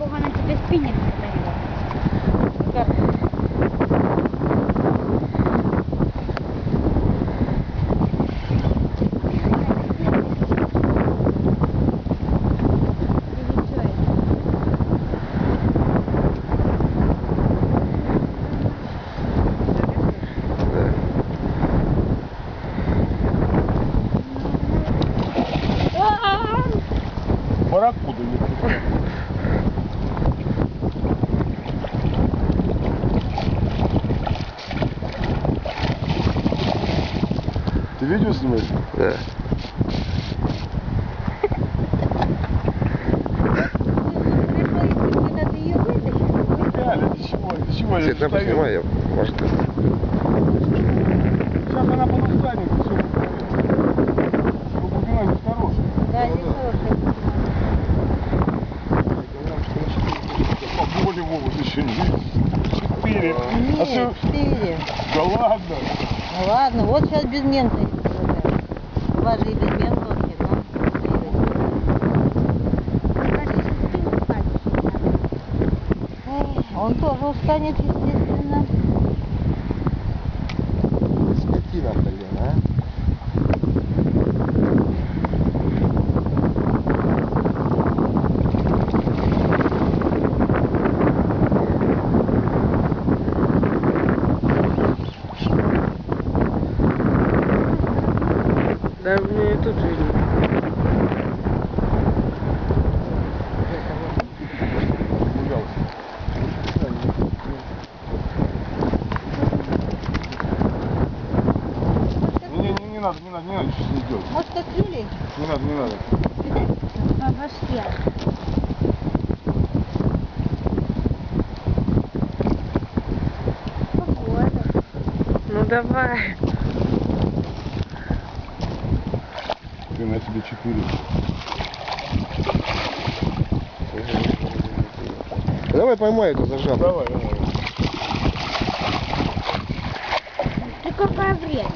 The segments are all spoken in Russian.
погано тебе спінінг продає. Да. Ты видео снимаешь? Да. Я Свет, я, может, ты- Сейчас она подустанет, все. Глубина здесь хорошая. Да, здесь хорошая. По воле еще не. Четыре. А Нет, четыре. Да ладно. Ладно, вот сейчас без мента. У вас же и без мента вообще, да? Эх, Он тоже устанет, естественно. Да, мне и тут видно. Не, надо, не надо, не надо сейчас не делать. Может, открыли? Не надо, не надо. Башке. Погода. Ну давай. Ты на тебе четыре. Давай поймай эту зажатую. Давай, давай. Ты какое время?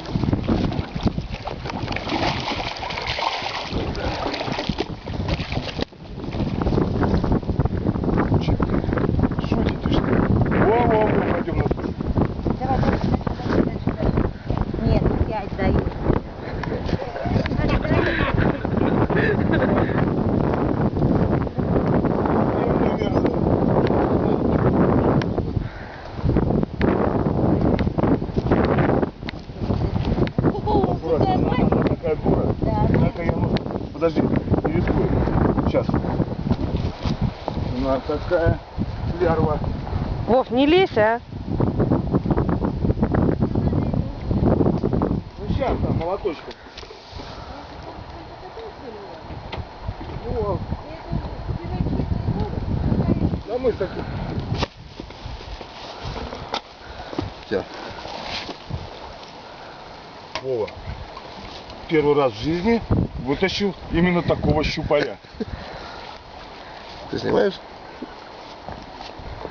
Четыре. Шутите что ли? Во, во, во, пойдем на сушу. Давай, давай, давай, давай, давай. Нет, пять даю. Аккуратно, она, она такая дура. Да. Однако я, ну, подожди, не рискуй. Сейчас. Она такая лярва. Вов, не лезь, а? Ну сейчас там молоточком. О, да мы так... Всё. Вова, первый раз в жизни вытащил именно такого щупаря. Ты снимаешь?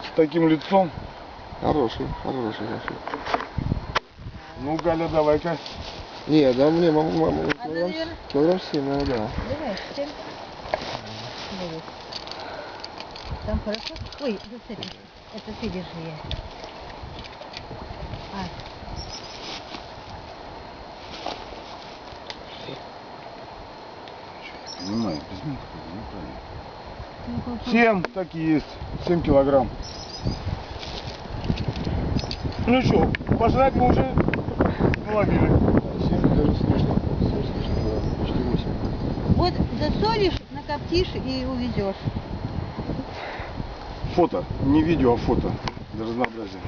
С таким лицом. Хороший, хороший, хороший. Ну, Галя, давай-ка. Не, да мне мама, мама, А, килограмм, килограмм семь, наверное, да. Давай, семь. Давай. Там хорошо? Ой, зацепи. Это ты держи я. А, Понимаю, без меня неправильно. ну, попробуй. Семь, так и есть. Семь килограмм. Ну что, пожрать мы уже наловили. Семь даже слышно, семь слышно, килограмм, почти восемь. Вот засолишь, накоптишь и увезешь. Фото. Не видео, а фото. Для разнообразия.